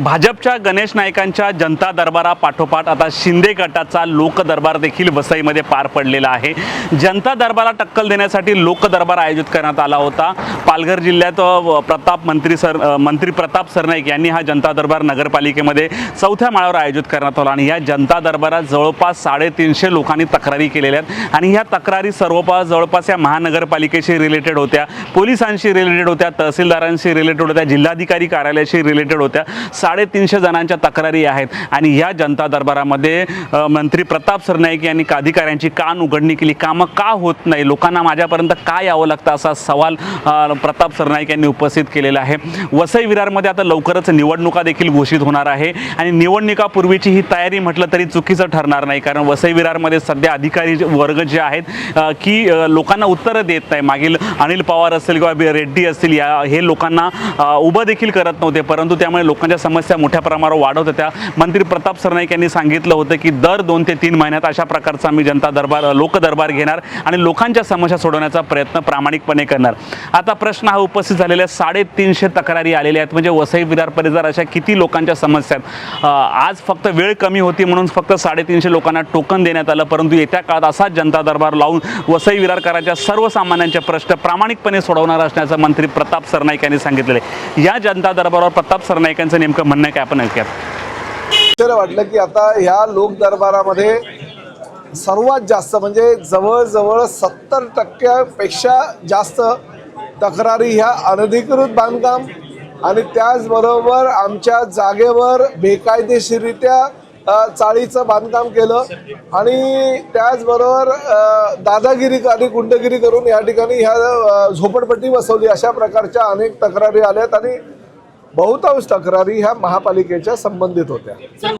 भाजपच्या गणेश नायकांच्या जनता दरबारा पाठोपाठ आता शिंदे गटाचा लोक दरबार देखील वसईमध्ये पार पडलेला आहे. जनता दरबाराला टक्कल देण्यासाठी लोक दरबार आयोजित करण्यात आला होता. पालघर जिल्ह्यात प्रताप मंत्री सर मंत्री प्रताप सरनाईक यांनी हा जनता दरबार नगरपालिकेमध्ये चौथ्या माळावर आयोजित करण्यात आला आणि या जनता दरबारात जवळपास साडेतीनशे लोकांनी तक्रारी केलेल्या आहेत आणि ह्या तक्रारी सर्वपास जवळपास या महानगरपालिकेशी रिलेटेड होत्या पोलिसांशी रिलेटेड होत्या तहसीलदारांशी रिलेटेड होत्या जिल्हाधिकारी कार्यालयाशी रिलेटेड होत्या. साडेतीनशे जणांच्या तक्रारी आहेत. आणि या जनता दरबारामध्ये मंत्री प्रताप सरनाईक यांनी अधिकाऱ्यांची कान उघडणी केली. कामं का होत नाही? लोकांना माझ्यापर्यंत का यावं लागतं? असा सवाल प्रताप सरनाईक यांनी उपस्थित केलेला आहे. वसई विरारमध्ये आता लवकरच निवडणुका देखील घोषित होणार आहे. आणि निवडणुकापूर्वीची ही तयारी म्हटलं तरी चुकीचं ठरणार नाही. कारण वसई विरारमध्ये सध्या अधिकारी जे- वर्ग जे आहेत की लोकांना उत्तरं देत नाही. मागील अनिल पवार असेल किंवा बी- रेड्डी असतील या हे लोकांना उभं देखील करत नव्हते. परंतु त्यामुळे लोकांच्या समस्या समस्या मोठ्या प्रमाणावर वाढत होत्या. मंत्री प्रताप सरनाईक यांनी सांगितलं होतं की दर दोन ते तीन महिन्यात अशा प्रकारचा आम्ही जनता दरबार लोक दरबार घेणार आणि लोकांच्या समस्या सोडवण्याचा प्रयत्न प्रामाणिकपणे करणार. आता प्रश्न हा उपस्थित झालेल्या साडेतीनशे तक्रारी आलेल्या आहेत. म्हणजे वसई विरार परिसर अशा किती लोकांच्या समस्या आहेत? आज फक्त वेळ कमी होती म्हणून फक्त साडेतीनशे लोकांना टोकन देण्यात आलं. परंतु येत्या काळात असाच जनता दरबार लावून वसई विरारकरांच्या सर्वसामान्यांचे प्रश्न प्रामाणिकपणे सोडवणार असण्याचं मंत्री प्रताप सरनाईक यांनी सांगितलेले या जनता दरबारावर प्रताप सरनाईकांचं नेमकं म्हणणं काय आपण ऐकूयात. आश्चर्य वाटलं की आता ह्या लोक दरबारामध्ये सर्वात जास्त म्हणजे जवळजवळ सत्तर टक्क्यापेक्षा जास्त तक्रारी ह्या अनधिकृत बांधकाम आणि त्याचबरोबर आमच्या जागेवर बेकायदेशीरित्या चाळीचं बांधकाम केलं आणि त्याचबरोबर दादागिरी आणि गुंडगिरी करून या ठिकाणी ह्या झोपडपट्टी बसवली अशा प्रकारच्या अनेक तक्रारी आल्यात आणि बहुतांश तक्रारी ह्या महापालिकेच्या संबंधित होत्या. सर